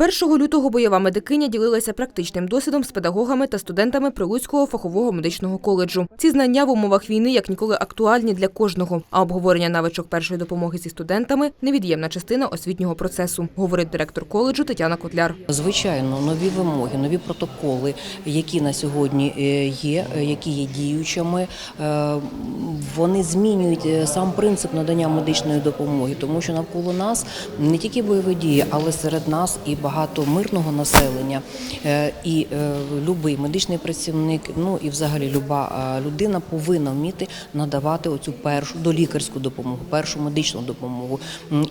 1 лютого бойова медикиня ділилася практичним досвідом з педагогами та студентами Прилуцького фахового медичного коледжу. Ці знання в умовах війни як ніколи актуальні для кожного. А обговорення навичок першої допомоги зі студентами невід'ємна частина освітнього процесу, говорить директор коледжу Тетяна Котляр. Звичайно, нові вимоги, нові протоколи, які на сьогодні е, є, е, які є діючими, е, вони змінюють сам принцип надання медичної допомоги, тому що навколо нас не тільки бойові дії, але серед нас і багато мирного населення. Е, І е, любий медичний працівник, ну і взагалі люба е, людина повинна вміти надавати оцю першу долікарську допомогу, першу медичну допомогу.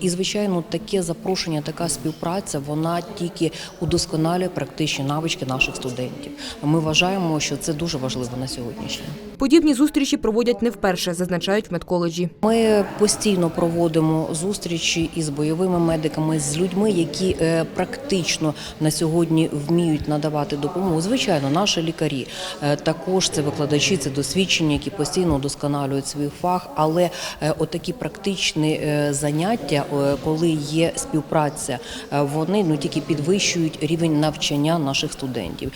І звичайно, таке запрошення, така співпраця, вона тільки удосконалює практичні навички наших студентів. Ми вважаємо, що це дуже важливо на сьогоднішній. Подібні зустрічі проводять не вперше, зазначають в медколеджі. Ми постійно проводимо зустрічі із бойовими медиками, з людьми, які е, практично на сьогодні вміють надавати допомогу. Звичайно, наші лікарі е, також це викладачі, це досвідчені, які постійно удосконалюють свій фах. Але е, отакі практичні е, заняття, коли є співпраця, вони ну тільки підвищують рівень навчання наших студентів.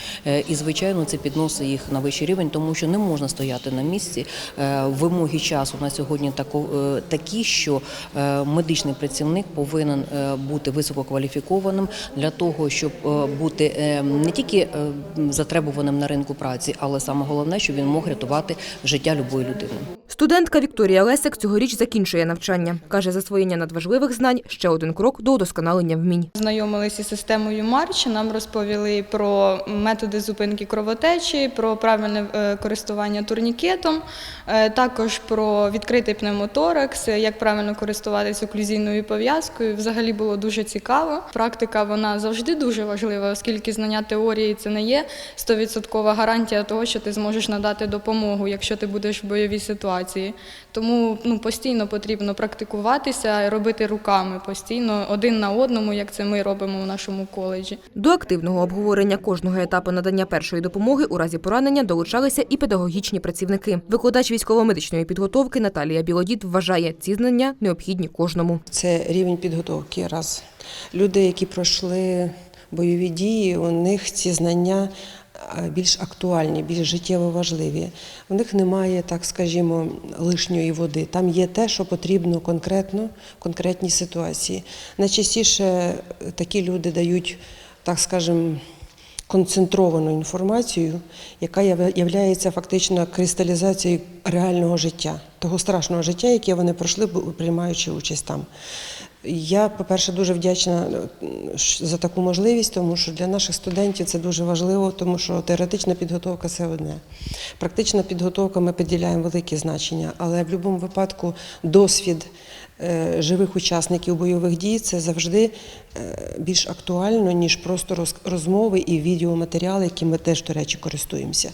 І звичайно, це підносить їх на вищий рівень, тому що не можна стояти на місці. Вимоги часу на сьогодні такі, що медичний працівник повинен бути висококваліфікованим для того, щоб е, бути е, не тільки е, затребуваним на ринку праці, але саме головне, щоб він мог рятувати життя любої людини. Студентка Вікторія Лесик цьогоріч закінчує навчання. Каже, засвоєння надважливих знань – ще один крок до удосконалення вмінь. Знайомилися із системою Марч, нам розповіли про методи зупинки кровотечі, про правильне е, користування турнікетом, е, також про відкритий пневмоторакс, як правильно користуватися оклюзійною пов'язкою. Взагалі було дуже цікаво. Практика вона завжди дуже важлива, оскільки знання теорії це не є 100% гарантія того, що ти зможеш надати допомогу, якщо ти будеш в бойовій ситуації. Тому ну, постійно потрібно практикуватися, робити руками постійно один на одному, як це ми робимо в нашому коледжі. До активного обговорення кожного етапу надання першої допомоги у разі поранення долучалися і педагогічні працівники. Викладач військово-медичної підготовки Наталія Білодід вважає, ці знання необхідні кожному. Це рівень підготовки. Раз люди, які пройшли бойові дії, у них ці знання більш актуальні, більш життєво важливі. У них немає, так скажімо, лишньої води. Там є те, що потрібно конкретно, в конкретній ситуації. Найчастіше е, такі люди дають, так скажемо, концентровану інформацію, яка є фактично кристалізацією реального життя, того страшного життя, яке вони пройшли, приймаючи участь там. Я, по-перше, дуже вдячна е, за таку можливість, тому що для наших студентів це дуже важливо, тому що теоретична підготовка це одне. Практична підготовка ми поділяємо велике значення, але в будь-якому випадку досвід е, живих учасників бойових дій це завжди е, більш актуально, ніж просто роз- розмови і відеоматеріали, які ми теж, до речі, користуємося.